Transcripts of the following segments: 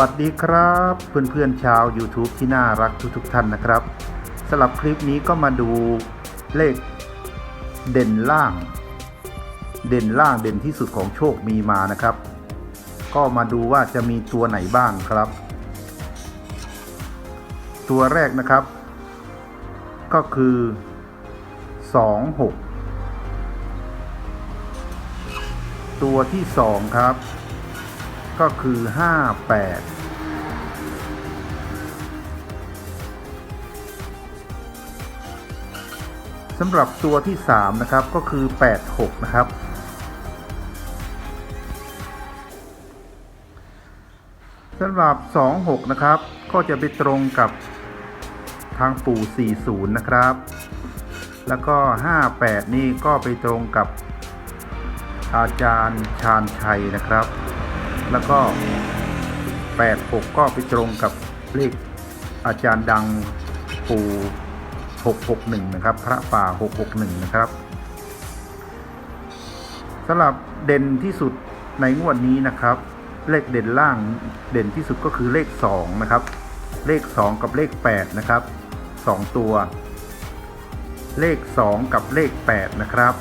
วัสดีครับ เพื่อนๆชาว YouTube ที่น่ารักทุกๆท่านนะครับสำหรับคลิปนี้ก็มาดูเลขเด่นล่าง เด่นล่างเด่นที่สุดของโชคมีมานะครับ ก็มาดูว่าจะมีตัวไหนบ้างครับ ตัวแรกนะครับ ก็คือ 2 6 ตัวที่ 2 ครับ ก็คือ 58สำหรับตัวที่ 3 นะครับก็คือ 86 นะครับ สำหรับ 26 นะครับ ก็จะไปตรงกับทางปู่ 40 นะครับ แล้วก็ 58 นี่ก็ไปตรงกับอาจารย์ชาญชัยนะครับ แล้วก็ 86 ก็ไปตรงกับเลขอาจารย์ดังปู่ 661 นะครับ พระป่า 661 นะครับสำหรับเด่นที่สุดในงวดนี้นะครับ เลขเด่นล่างเด่นที่สุดก็คือเลข 2 นะครับ เลข 2 กับเลข 8 นะครับ 2 ตัว เลข 2 กับเลข 8 นะครับ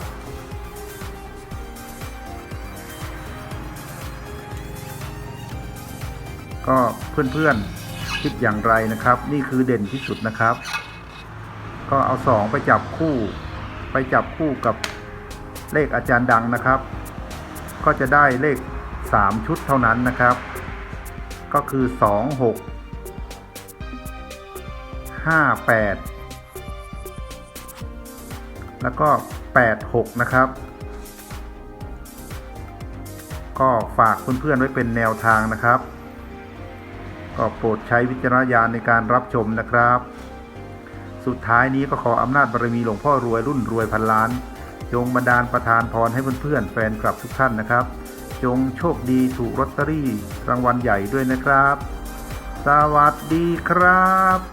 ก็เพื่อนๆคิดอย่างไรนะครับ นี่คือเด่นที่สุดนะครับ ก็เอา2ไปจับคู่ ไปจับคู่กับเลขอาจารย์ดังนะครับ ก็จะได้เลข 3 ชุดเท่านั้นนะครับ ก็คือ 2 6 5 8 แล้วก็ 8 6 นะครับ ก็ฝากเพื่อนๆไว้เป็นแนวทางนะครับ ก็โปรดใช้วิจารณญาณในการรับชมนะครับ สุดท้ายนี้ก็ขออำนาจบารมีหลวงพ่อรวยรุ่นรวยพันล้าน จงบันดาลประทานพรให้เพื่อนๆแฟนคลับทุกท่านนะครับ จงโชคดีถูกลอตเตอรี่รางวัลใหญ่ด้วยนะครับ สวัสดีครับ